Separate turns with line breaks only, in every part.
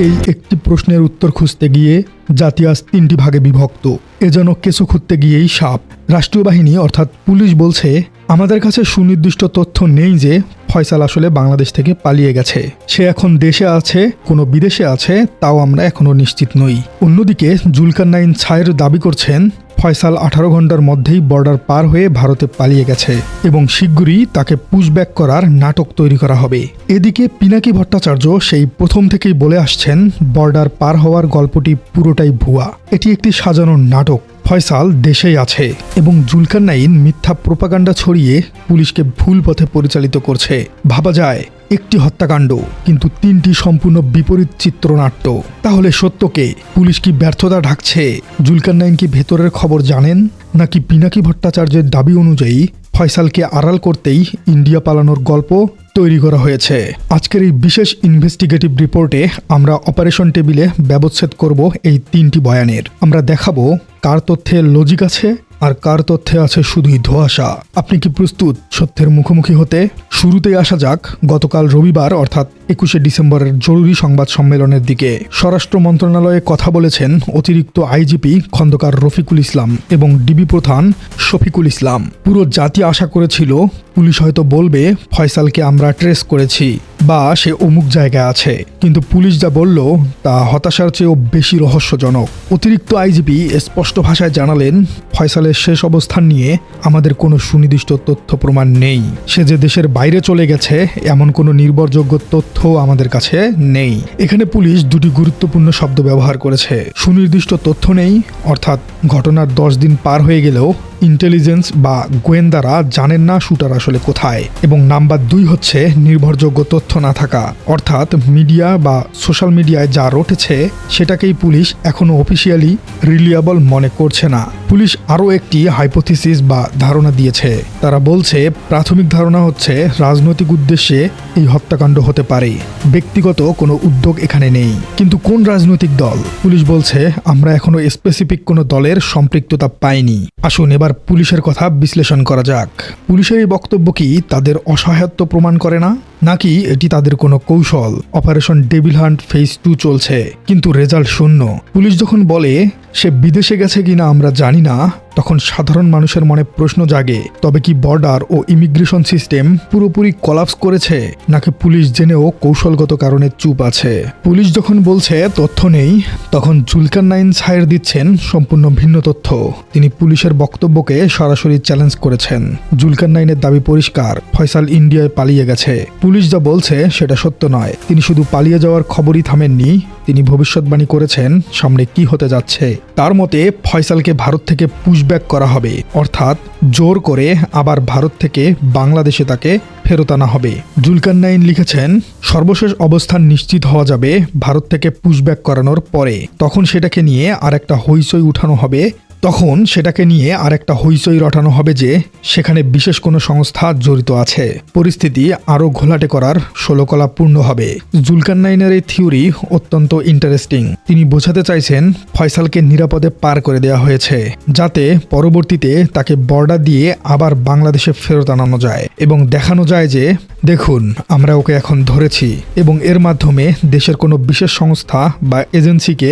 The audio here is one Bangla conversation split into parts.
এই একটি প্রশ্নের উত্তর খুঁজতে গিয়ে জাতি আজ তিনটি ভাগে বিভক্ত। এ যেন কেঁচো খুঁজতে গিয়েই সাপ। রাষ্ট্রীয় বাহিনী, অর্থাৎ পুলিশ বলছে, আমাদের কাছে সুনির্দিষ্ট তথ্য নেই যে ফয়সাল আসলে বাংলাদেশ থেকে পালিয়ে গেছে। সে এখন দেশে আছে, কোনো বিদেশে আছে, তাও আমরা এখনও নিশ্চিত নই। অন্যদিকে জুলকান্নাইন ছায়ের দাবি করছেন ফয়সাল আঠারো ঘণ্টার মধ্যেই বর্ডার পার হয়ে ভারতে পালিয়ে গেছে এবং শীঘ্রই তাকে পুশব্যাক করার নাটক তৈরি করা হবে। এদিকে পিনাকি ভট্টাচার্য সেই প্রথম থেকেই বলে আসছেন, বর্ডার পার হওয়ার গল্পটি পুরোটাই ভুয়া। এটি একটি সাজানো নাটক। ফয়সাল দেশেই আছে এবং জুলকান্নাইন মিথ্যা প্রোপাগান্ডা ছড়িয়ে পুলিশকে ভুল পথে পরিচালিত করছে। ভাবা যায় একটি হত্যাকাণ্ড, কিন্তু তিনটি সম্পূর্ণ বিপরীত চিত্রনাট্য। তাহলে সত্যকে পুলিশ কি ব্যর্থতা ঢাকছে? জুলকার নাইন কি ভেতরের খবর জানেন? নাকি পিনাকি ভট্টাচার্যের দাবি অনুযায়ী ফয়সালকে আড়াল করতেই ইন্ডিয়া পালানোর গল্প তৈরি করা হয়েছে? আজকের এই বিশেষ ইনভেস্টিগেটিভ রিপোর্টে আমরা অপারেশন টেবিলে ব্যবচ্ছেদ করব এই তিনটি বয়ানের। আমরা দেখাবো কার তথ্যে লজিক আছে আর কার তথ্যে আছে শুধুই ধোয়াশা? আপনি কি প্রস্তুত সত্যের মুখোমুখি হতে? শুরুতেই আসা যাক, গতকাল রবিবার, অর্থাৎ একুশে ডিসেম্বরের জরুরি সংবাদ সম্মেলনের দিকে স্বরাষ্ট্র মন্ত্রণালয়ে কথা বলেছেন অতিরিক্ত আইজিপি খন্দকার রফিকুল ইসলাম এবং ডিবি প্রধান শফিকুল ইসলাম। পুরো জাতি আশা করেছিল, পুলিশ হয়তো বলবে, ফয়সালকে আমরা ট্রেস করেছি বা সে অমুক জায়গায় আছে। কিন্তু পুলিশ যা বলল, তা হতাশার চেয়েও বেশি রহস্যজনক। অতিরিক্ত আইজিপি স্পষ্ট ভাষায় জানালেন, ফয়সালের শেষ অবস্থান নিয়ে আমাদের কোনো সুনির্দিষ্ট তথ্য প্রমাণ নেই। সে যে দেশের বাইরে চলে গেছে, এমন কোনো নির্ভরযোগ্য তথ্য আমাদের কাছে নেই। এখানে পুলিশ দুটি গুরুত্বপূর্ণ শব্দ ব্যবহার করেছে। সুনির্দিষ্ট তথ্য নেই, অর্থাৎ ঘটনার দশ দিন পার হয়ে গেলেও ইন্টেলিজেন্স বা গোয়েন্দারা জানেন না শুটার আসলে কোথায়। এবং নাম্বার দুই হচ্ছে নির্ভরযোগ্য তথ্য না থাকা। অর্থাৎ মিডিয়া বা সোশ্যাল মিডিয়ায় যা রটেছে, সেটাকেই পুলিশ এখনও অফিসিয়ালি রিলিয়াবল মনে করছে না। পুলিশ আরও একটি হাইপোথিসিস বা ধারণা দিয়েছে। তারা বলছে, প্রাথমিক ধারণা হচ্ছে রাজনৈতিক উদ্দেশ্যে এই হত্যাকাণ্ড হতে পারে। ব্যক্তিগত কোনো উদ্যোগ এখানে নেই। কিন্তু কোন রাজনৈতিক দল? পুলিশ বলছে, আমরা এখনও স্পেসিফিক কোনো দলের সম্পৃক্ততা পাইনি। আসুন এবার পুলিশের কথা বিশ্লেষণ করা যাক। পুলিশের এই বক্তব্য কি তাদের অসহায়ত্ব প্রমাণ করে না? নাকি এটি তাদের কোনো কৌশল? Operation devil hunt phase two চলছে, কিন্তু রেজাল্ট শূন্য। পুলিশ যখন বলে সে বিদেশে গেছে কিনা আমরা জানি না, তখন সাধারণ মানুষের মনে প্রশ্ন জাগে, তবে কি বর্ডার ও ইমিগ্রেশন সিস্টেম পুরোপুরি কলাপস করেছে, নাকি পুলিশ জেনেও কৌশলগত কারণে চুপ আছে? পুলিশ যখন বলছে তথ্য নেই, তখন জুলকার নাইন ছায়ের দিচ্ছেন সম্পূর্ণ ভিন্ন তথ্য। তিনি পুলিশের বক্তব্যকে সরাসরি চ্যালেঞ্জ করেছেন। জুলকার নাইনের দাবি পরিষ্কার, ফয়সাল ইন্ডিয়ায় পালিয়ে গেছে। পুলিশ যা বলছে সেটা সত্য নয়। তিনি শুধু পালিয়ে যাওয়ার খবরই থামেননি, তিনি ভবিষ্যৎবাণী করেছেন সামনে কি হতে যাচ্ছে। তার মতে, ফয়সালকে ভারত থেকে পুশব্যাক করা হবে, অর্থাৎ জোর করে আবার ভারত থেকে বাংলাদেশে তাকে ফেরত আনা হবে। জুলকান্নাইন লিখেছেন, সর্বশেষ অবস্থান নিশ্চিত হওয়া যাবে ভারত থেকে পুশব্যাক করানোর পরে। তখন সেটাকে নিয়ে আর একটা হইচই উঠানো হবে তখন সেটাকে নিয়ে আর একটা হইচই রটানো হবে যে সেখানে বিশেষ কোনো সংস্থা জড়িত আছে। পরিস্থিতি আরও ঘোলাটে করার ষোলকলা পূর্ণ হবে। জুলকান্নাইনের এই থিওরি অত্যন্ত ইন্টারেস্টিং। তিনি বোঝাতে চাইছেন ফয়সালকে নিরাপদে পার করে দেওয়া হয়েছে, যাতে পরবর্তীতে তাকে বর্ডার দিয়ে আবার বাংলাদেশে ফেরত আনানো যায় এবং দেখানো যায় যে, দেখুন, আমরা ওকে এখন ধরেছি এবং এর মাধ্যমে দেশের কোনো বিশেষ সংস্থা বা এজেন্সিকে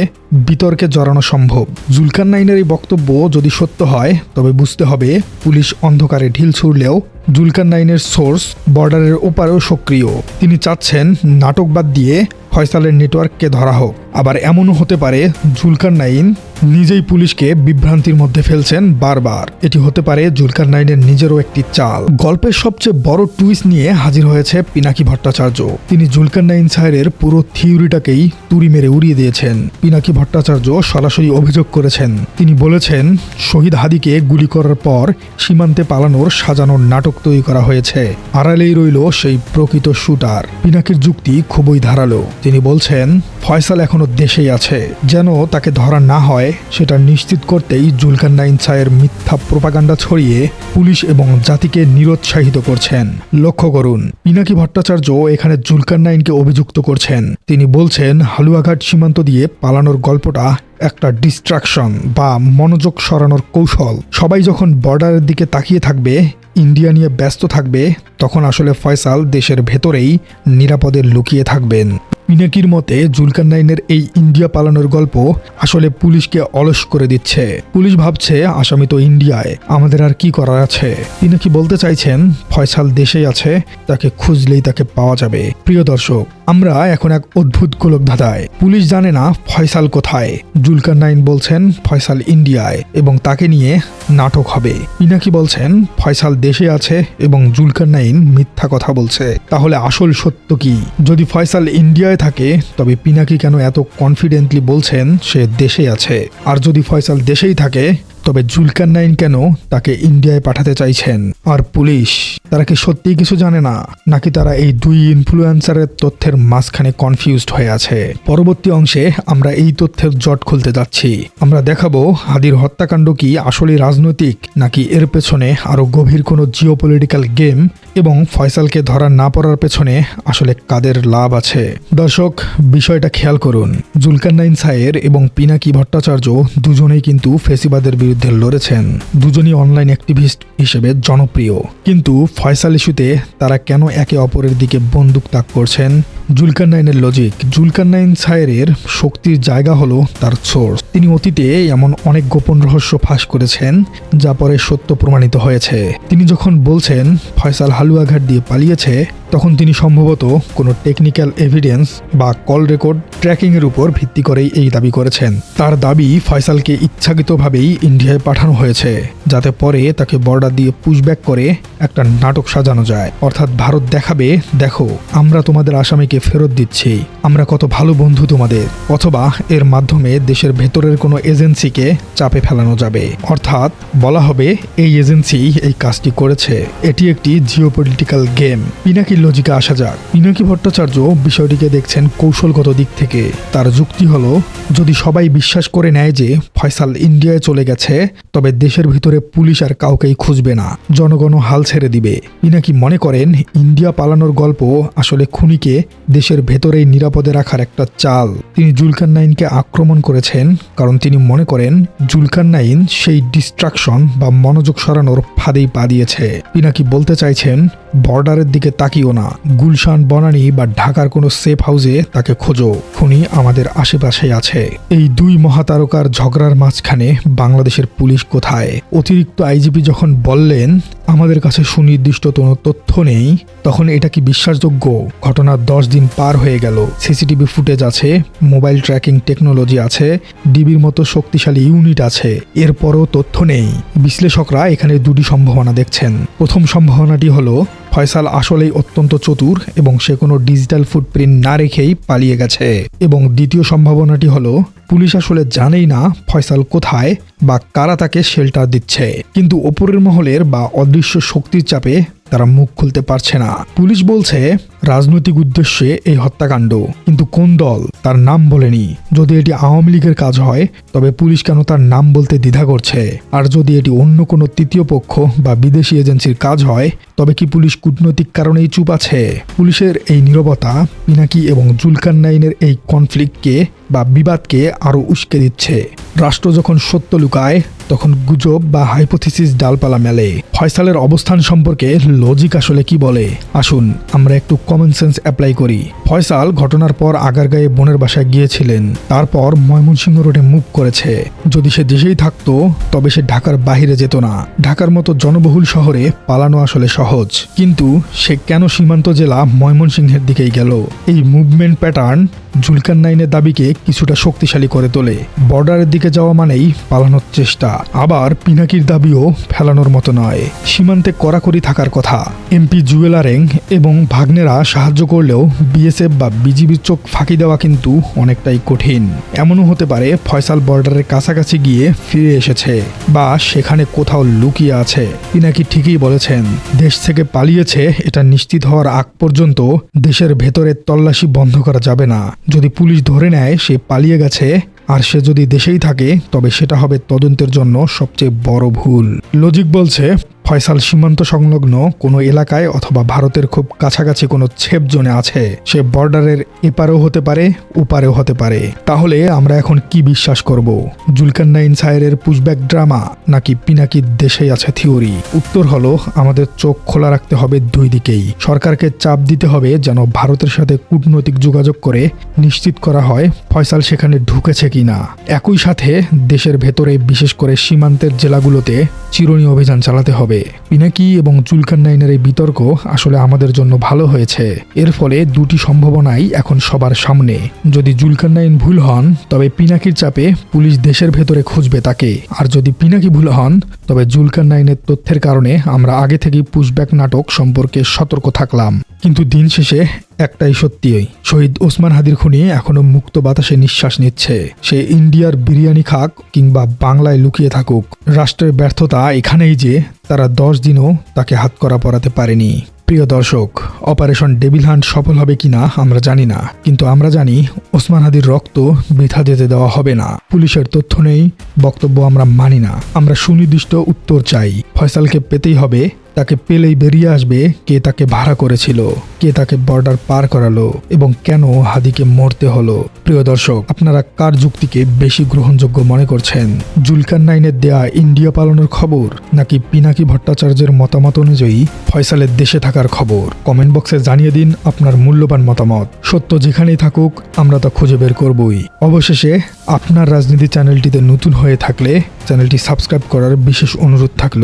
বিতর্কে জড়ানো সম্ভব। জুলকান্নাইনের এই বক্তব্য যদি সত্য হয়, তবে বুঝতে হবে পুলিশ অন্ধকারে ঢিল ছুড়লেও জুলকার নাইনের সোর্স বর্ডারের ওপারেও সক্রিয়। তিনি চাচ্ছেন নাটক বাদ দিয়ে ফয়সালের নেটওয়ার্ককে ধরা হোক। আবার এমনও হতে পারে জুলকার নাইন নিজেই পুলিশকে বিভ্রান্তির মধ্যে ফেলছেন বারবার। এটি হতে পারে জুলকার নাইনের নিজেরও একটি চাল। গল্পের সবচেয়ে বড় টুইস্ট নিয়ে হাজির হয়েছে পিনাকি ভট্টাচার্য। তিনি জুলকার নাইন সাহের পুরো থিওরিটাকেই তুড়ি মেরে উড়িয়ে দিয়েছেন। পিনাকি ভট্টাচার্য সরাসরি অভিযোগ করেছেন। তিনি বলেছেন, শহীদ হাদিকে গুলি করার পর সীমান্তে পালানোর সাজানোর নাটক তৈরি করা হয়েছে। আড়ালেই রইল সেই প্রকৃত শুটার। পিনাকির যুক্তি খুবই ধারালো। তিনি বলছেন, ফয়সাল এখনও দেশেই আছে। যেন তাকে ধরা না হয়, সেটা নিশ্চিত করতেই জুলকার নাইন সায়ের মিথ্যা প্রোপাগান্ডা ছড়িয়ে পুলিশ এবং জাতিকে নিরুৎসাহিত করছেন। লক্ষ্য করুন, পিনাকি ভট্টাচার্য এখানে জুলকার নাইনকে অভিযুক্ত করছেন। তিনি বলছেন, হালুয়াঘাট সীমান্ত দিয়ে পালানোর গল্পটা একটা ডিস্ট্রাকশন বা মনোযোগ সরানোর কৌশল। সবাই যখন বর্ডারের দিকে তাকিয়ে থাকবে, ইন্ডিয়া নিয়ে ব্যস্ত থাকবে, তখন আসলে ফয়সাল দেশের ভেতরেই নিরাপদে লুকিয়ে থাকবেন। পিনাকির মতে জুলকারনাইনের এই ইন্ডিয়া পালানোর গল্প আসলে পুলিশকে অলস করে দিচ্ছে। পুলিশ ভাবছে, আসামি তো ইন্ডিয়ায়, আমাদের আর কি করার আছে? পিনাকি বলতে চাইছেন, ফয়সাল দেশেই আছে, তাকে খুঁজলেই তাকে পাওয়া যাবে। প্রিয় দর্শক আমরা এখন এক অদ্ভুত গোলক ধাঁধায় পুলিশ জানে না ফয়সাল কোথায়। জুলকার নাইন বলছেন, ফয়সাল ইন্ডিয়ায় এবং তাকে নিয়ে নাটক হবে। পিনাকি বলছেন, ফয়সাল দেশে আছে এবং জুলকার নাইন মিথ্যা কথা বলছে। তাহলে আসল সত্য কি? যদি ফয়সাল ইন্ডিয়ায় থাকে, তবে পিনাকি কেন এত কনফিডেন্টলি বলছেন সে দেশে আছে? আর যদি ফয়সাল দেশেই থাকে তবে জুলকার নাইন কেন তাকে ইন্ডিয়ায় পাঠাতে চাইছেন? আর পুলিশ? তারা কি সত্যিই কিছু জানে না? নাকি তারা এই দুই ইনফ্লুয়েন্সারের তথ্যের মাঝখানে কনফিউজড হয়ে আছে? পরবর্তী অংশে আমরা এই তথ্যের জট খুলতে যাচ্ছি। আমরা দেখাবো হাদির হত্যাকাণ্ড কি আসলে রাজনৈতিক, নাকি এর পেছনে আরও গভীর কোনো জিওপলিটিক্যাল গেম এবং ফয়সালকে ধরা না পড়ার পেছনে আসলে কাদের লাভ আছে? দর্শক, বিষয়টা খেয়াল করুন। জুলকার নাইন সায়ের এবং পিনাকি ভট্টাচার্য দুজনেই কিন্তু ফেসিবাদের বিরুদ্ধে লড়েছেন দুজনই অনলাইন অ্যাক্টিভিস্ট হিসেবে জনপ্রিয়। কিন্তু ফয়সাল ইস্যুতে তারা কেন একে অপরের দিকে বন্দুক তাক করছেন? জুলকারনাইনের লজিক জুলকারনাইন সায়েরের শক্তির জায়গা হলো তার সোর্স তিনি অতীতে এমন অনেক গোপন রহস্য ফাঁস করেছেন, যা পরে সত্য প্রমাণিত হয়েছে। তিনি যখন বলছেন, ফয়সাল হালুয়াঘাট দিয়ে পালিয়েছে, তখন তিনি সম্ভবত কোনো টেকনিক্যাল এভিডেন্স বা কল রেকর্ড ট্র্যাকিংয়ের উপর ভিত্তি করেই এই দাবি করেছেন। তার দাবি ফয়সালকে ইচ্ছাকৃতভাবেই ইন্ডিয়ায় পাঠানো হয়েছে, যাতে পরে তাকে বর্ডার দিয়ে পুশব্যাক করে একটা নাটক সাজানো যায়। অর্থাৎ ভারত দেখাবে, দেখো, আমরা তোমাদের আসামিকে ফেরত দিচ্ছি। আমরা কত ভালো বন্ধু তোমাদের। অথবা এর মাধ্যমে দেশের ভেতরের কোনো এজেন্সিকে চাপে ফেলানো যাবে। অর্থাৎ বলা হবে, এই এজেন্সি এই কাজটি করেছে। এটি একটি জিওপলিটিক্যাল গেম। পিনাকির লজিকে আসা যাক। পিনাকি ভট্টাচার্য বিষয়টিকে দেখছেন কৌশলগত দিক থেকে। তার যুক্তি হলো, যদি সবাই বিশ্বাস করে নেয় যে ফয়সাল ইন্ডিয়ায় চলে গেছে, তবে দেশের ভিতরে পুলিশ আর কাউকেই খুঁজবে না। জনগণ হাল ছেড়ে দিবে। পিনাকি মনে করেন, ইন্ডিয়া পালানোর গল্প আসলে খুনিকে দেশের ভেতরেই নিরাপদে রাখার একটা চাল। তিনি জুলকান নাইনকে আক্রমণ করেছেন কারণ তিনি মনে করেন জুলকান নাইন সেই ডিস্ট্রাকশন বা মনোযোগ সরানোর ফাঁদেই পা দিয়েছে। পিনাকি বলতে চাইছেন বর্ডারের দিকে তাকিও না। গুলশান, বনানী বা ঢাকার কোনো সেফ হাউসে তাকে খোঁজো। খুনি আমাদের আশেপাশেই আছে। এই দুই মহাতারকার ঝগড়ার মাঝখানে বাংলাদেশের পুলিশ কোথায়? অতিরিক্ত আইজিপি যখন বললেন, আমাদের কাছে সুনির্দিষ্ট কোনো তথ্য নেই, তখন এটা কি বিশ্বাসযোগ্য? ঘটনার দশ দিন পার হয়ে গেল। সিসিটিভি ফুটেজ আছে, মোবাইল ট্র্যাকিং টেকনোলজি আছে, ডিবির মতো শক্তিশালী ইউনিট আছে, এরপরও তথ্য নেই। বিশ্লেষকরা এখানে দুটি সম্ভাবনা দেখছেন। প্রথম সম্ভাবনাটি হলো ফয়সাল আসলেই অত্যন্ত চতুর এবং সে কোনো ডিজিটাল ফুটপ্রিন্ট না রেখেই পালিয়ে গেছে। এবং দ্বিতীয় সম্ভাবনাটি হলো পুলিশ আসলে জানেই না ফয়সাল কোথায় বা কারা তাকে শেল্টার দিচ্ছে। কিন্তু ওপরের মহলের বা অদৃশ্য শক্তির চাপে তারা মুখ খুলতে পারছে না। পুলিশ বলছে, রাজনৈতিক উদ্দেশ্যে এই হত্যাকাণ্ড, কিন্তু কোন দল তার নাম বলেনি। যদি এটি আওয়ামী লীগের কাজ হয়, তবে পুলিশ কেন তার নাম বলতে দ্বিধা করছে? আর যদি এটি অন্য কোনো তৃতীয় পক্ষ বা বিদেশি এজেন্সির কাজ হয়, তবে কি পুলিশ কূটনৈতিক কারণেই চুপ আছে? পুলিশের এই নীরবতা, পিনাকি এবং জুলকার নাইনের এই কনফ্লিক্টকে বা বিবাদকে আরও উস্কে দিচ্ছে। রাষ্ট্র যখন সত্য লুকায় তখন গুজব বা হাইপোথিসিস ডালপালা মেলে। ফয়সালের অবস্থান সম্পর্কে লজিক আসলে কি বলে? আসুন, আমরা একটু কমন সেন্স অ্যাপ্লাই করি। ফয়সাল ঘটনার পর আগারগাঁয়ে বোনের বাসায় গিয়েছিলেন। তারপর ময়মনসিংহ রোডে মুভ করেছে। যদি সে দেশেই থাকতো, তবে সে ঢাকার বাহিরে যেত না। ঢাকার মতো জনবহুল শহরে পালানো আসলে সহজ। কিন্তু সে কেন সীমান্ত জেলা ময়মনসিংহের দিকেই গেল? এই মুভমেন্ট প্যাটার্ন জুলকার নাইনের দাবিকে কিছুটা শক্তিশালী করে তোলে। বর্ডারের দিকে যাওয়া মানেই পালানোর চেষ্টা। আবার পিনাকির দাবিও ফেলানোর মতো নয়। সীমান্তে কড়াকড়ি থাকার কথা। এমপি জুয়েলারেং এবং ভাগ্নেরা সাহায্য করলেও বিএসএফ বা বিজিবির চোখ ফাঁকি দেওয়া কিন্তু অনেকটাই কঠিন। এমনও হতে পারে ফয়সাল বর্ডারের কাছাকাছি গিয়ে ফিরে এসেছে বা সেখানে কোথাও লুকিয়ে আছে। পিনাকি ঠিকই বলেছেন, দেশ থেকে পালিয়েছে এটা নিশ্চিত হওয়ার আগ পর্যন্ত দেশের ভেতরে তল্লাশি বন্ধ করা যাবে না। যদি পুলিশ ধরে নেয় সে পালিয়ে গেছে আর সে যদি দেশেই থাকে, তবে সেটা হবে তদন্তের জন্য সবচেয়ে বড় ভুল। লজিক বলছে ফয়সাল সীমান্ত সংলগ্ন কোনো এলাকায় অথবা ভারতের খুব কাছাকাছি কোনো ছেপ জোনে আছে। সে বর্ডারের এপারেও হতে পারে, ওপারেও হতে পারে। তাহলে আমরা এখন কি বিশ্বাস করব? জুলকান্নাইন সায়ের পুশব্যাক ড্রামা নাকি পিনাকি দেশেই আছে থিওরি? উত্তর হলো, আমাদের চোখ খোলা রাখতে হবে দুই দিকেই। সরকারকে চাপ দিতে হবে যেন ভারতের সাথে কূটনৈতিক যোগাযোগ করে নিশ্চিত করা হয় ফয়সাল সেখানে ঢুকেছে কিনা। একই সাথে দেশের ভেতরে বিশেষ করে সীমান্তের জেলাগুলোতে চিরুনি অভিযান চালাতে হবে। পিনাকি এবং জুলকান্নাইনের এই বিতর্ক আসলে আমাদের জন্য ভালো হয়েছে। এর ফলে দুটি সম্ভাবনাই এখন সবার সামনে। যদি জুলকান নাইন ভুল হন, তবে পিনাকির চাপে পুলিশ দেশের ভেতরে খুঁজবে তাকে। আর যদি পিনাকি ভুল হন, তবে জুলকান নাইনের তথ্যের কারণে আমরা আগে থেকেই পুশব্যাক নাটক সম্পর্কে সতর্ক থাকলাম। কিন্তু দিন শেষে একটাই সত্যি শহীদ ওসমান হাদির খুনি এখনও মুক্ত বাতাসে নিঃশ্বাস নিচ্ছে। সে ইন্ডিয়ার বিরিয়ানি খাক কিংবা বাংলায় লুকিয়ে থাকুক। রাষ্ট্রের ব্যর্থতা এখানেই যে, তারা দশ দিনও তাকে হাতকড়া পরাতে পারেনি। প্রিয় দর্শক, অপারেশন ডেভিল হান্ট সফল হবে কিনা আমরা জানি না, কিন্তু আমরা জানি ওসমান হাদির রক্ত বৃথা যেতে দেওয়া হবে না। পুলিশের তথ্য নেই, বক্তব্য আমরা মানি না। আমরা সুনির্দিষ্ট উত্তর চাই। ফয়সালকে পেতেই হবে তাকে পেলেই বেরিয়ে আসবে কে তাকে ভাড়া করেছিল, কে তাকে বর্ডার পার করালো এবং কেন হাদিকে মরতে হলো। প্রিয় দর্শক, আপনারা কার যুক্তিকে বেশি গ্রহণযোগ্য মনে করছেন? জুলকান নাইনের দেয়া ইন্ডিয়া পালনের খবর নাকি পিনাকি ভট্টাচার্যের মতামত অনুযায়ী ফয়সালের দেশে থাকার খবর? কমেন্ট বক্সে জানিয়ে দিন আপনার মূল্যবান মতামত। সত্য যেখানেই থাকুক, আমরা তা খুঁজে বের করবই। অবশেষে আপনার রাজনীতি চ্যানেলটিতে নতুন হয়ে থাকলে চ্যানেলটি সাবস্ক্রাইব করার বিশেষ অনুরোধ থাকল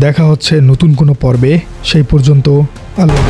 দেখা হচ্ছে নতুন কোনো পর্বে, সেই পর্যন্ত আল্লাহ।